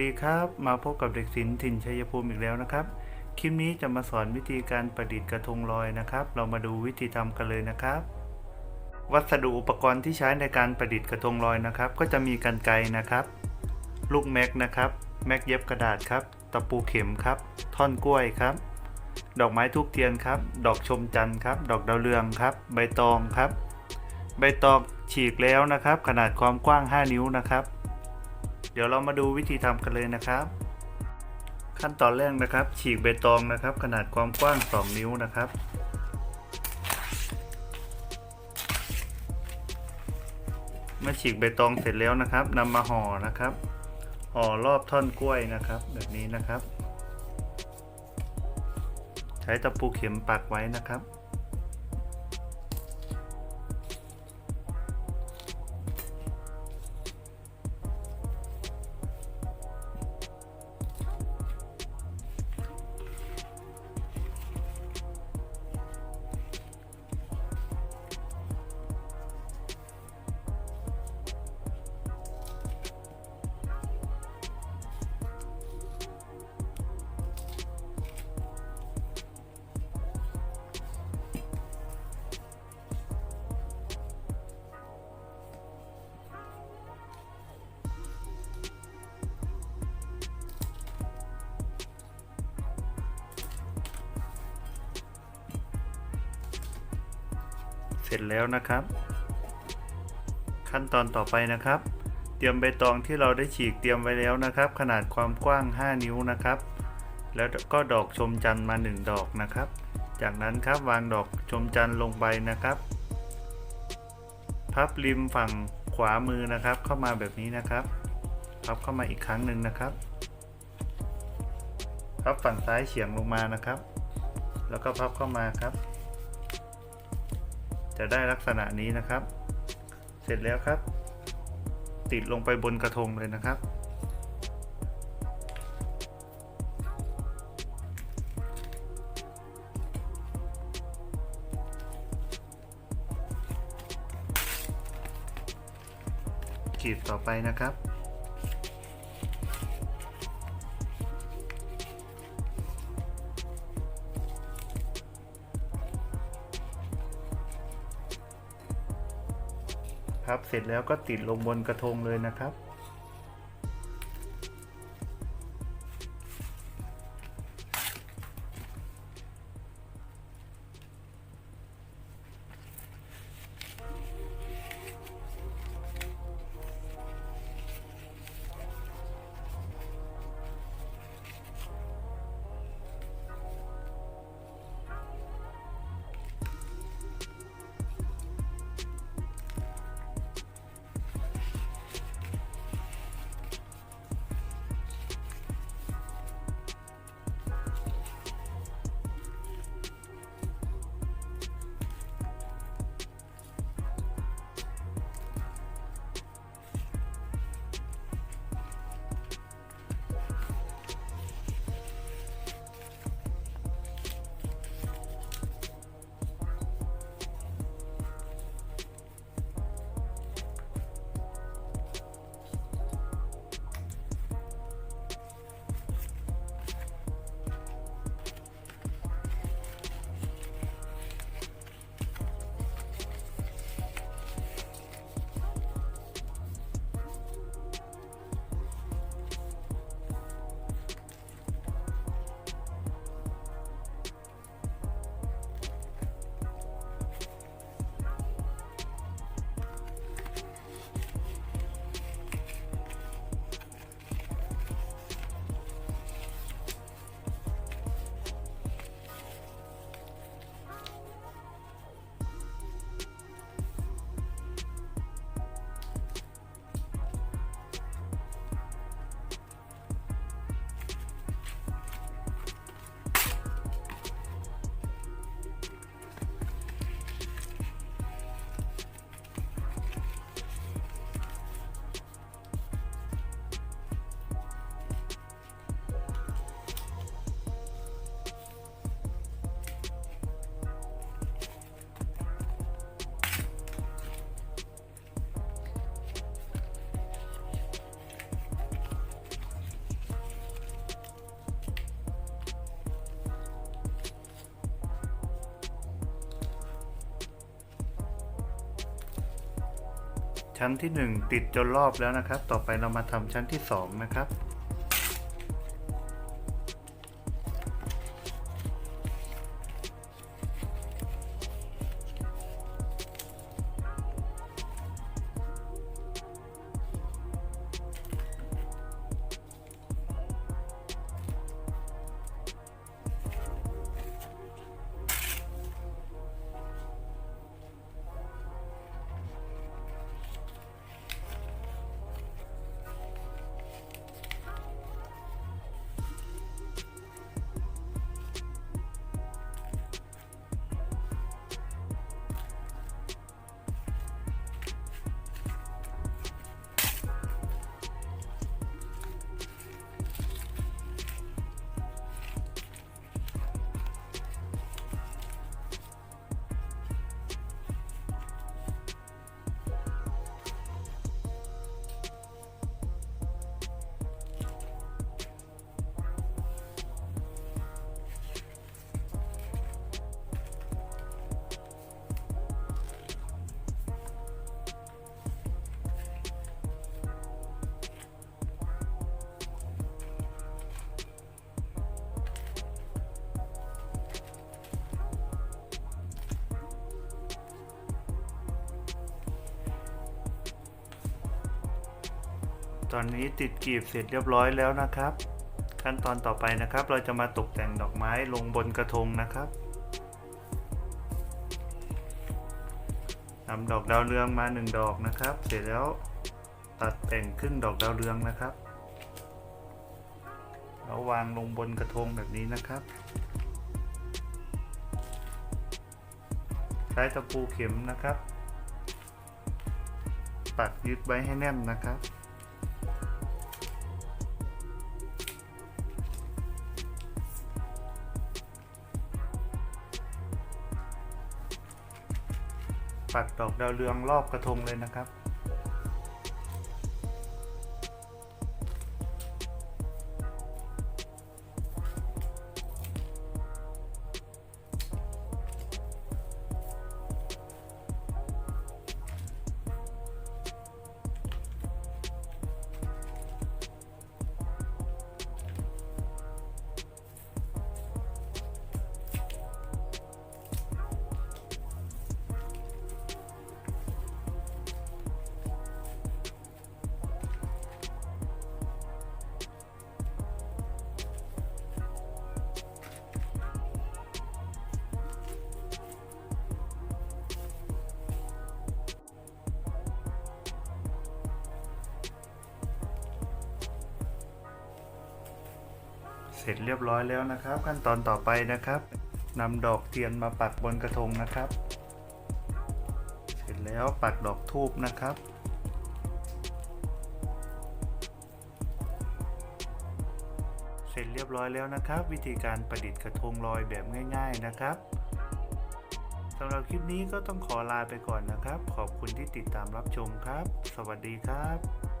ดีครับ มาพบกับเด็กศิลป์ถิ่นชัยภูมิอีกแล้วนะครับ คลิปนี้จะมาสอนวิธีการประดิษฐ์กระทงลอยนะครับ เรามาดูวิธีทำกันเลยนะครับ วัสดุอุปกรณ์ที่ใช้ในการประดิษฐ์กระทงลอยนะครับ ก็จะมีกันไกนะครับ ลูกแม็กนะครับ แม็กเย็บกระดาษครับ ตะปูเข็มครับ ท่อนกล้วยครับ ดอกไม้ทูบเทียนครับ ดอกชมจันทร์ครับ ดอกดาวเรืองครับ ใบตองครับ ใบตองฉีกแล้วนะครับ ขนาดความกว้าง 5 นิ้วนะครับ เดี๋ยวเรามาดูวิธีทำกันเลยนะครับ ขั้นตอนแรกนะครับ ฉีกใบตองนะครับ ขนาดความกว้าง 2 นิ้วนะครับ เมื่อฉีกใบตองเสร็จแล้วนะครับนำมาห่อนะครับห่อรอบท่อนกล้วยนะครับ แบบนี้นะครับ ใช้ตะปูเข็มปักไว้นะครับ เสร็จแล้วนะครับ ขั้นตอนต่อไปนะครับ เตรียมใบตองที่เราได้ฉีกเตรียมไว้แล้วนะครับ ขนาดความกว้าง 5 นิ้วนะครับ แล้วก็ดอกชมจันทร์มา 1 ดอกนะครับ จากนั้นครับวางดอกชมจันทร์ลงไปนะครับ พับริมฝั่งขวามือนะครับ เข้ามาแบบนี้นะครับพับเข้ามาอีกครั้งหนึ่งนะครับพับฝั่งซ้ายเฉียงลงมานะครับ แล้วก็พับเข้ามาครับ จะได้ลักษณะนี้นะครับ เสร็จแล้วครับ ติดลงไปบนกระทงเลยนะครับ ขีดต่อไปนะครับ พับเสร็จแล้วก็ติดลงบนกระทงเลยนะครับ ชั้นที่ 1 ติดจนรอบแล้วนะครับ ต่อไปเรามาทำชั้นที่ 2 นะครับ ตอนนี้ติดกรีบเสร็จเรียบร้อยแล้วนะครับ ขั้นตอนต่อไปนะครับ เราจะมาตกแต่งดอกไม้ลงบนกระทงนะครับนำดอกดาวเรืองมาหนึ่งดอกนะครับ เสร็จแล้วตัดแต่งครึ่งดอกดาวเรืองนะครับแล้ววางลงบนกระทงแบบนี้นะครับ ใช้ตะปูเข็มนะครับ ปักยึดไว้ให้แน่นนะครับ ปักดอกดาวเรืองรอบกระทงเลยนะครับ เสร็จเรียบร้อยแล้วนะครับ ขั้นตอนต่อไปนะครับนำดอกเทียนมาปักบนกระทงนะครับ เสร็จแล้วปักดอกทูบนะครับ เสร็จเรียบร้อยแล้วนะครับ วิธีการประดิษฐ์กระทงลอยแบบง่าย ๆนะครับสำหรับคลิปนี้ก็ต้องขอลาไปก่อนนะครับ ขอบคุณที่ติดตามรับชมครับ สวัสดีครับ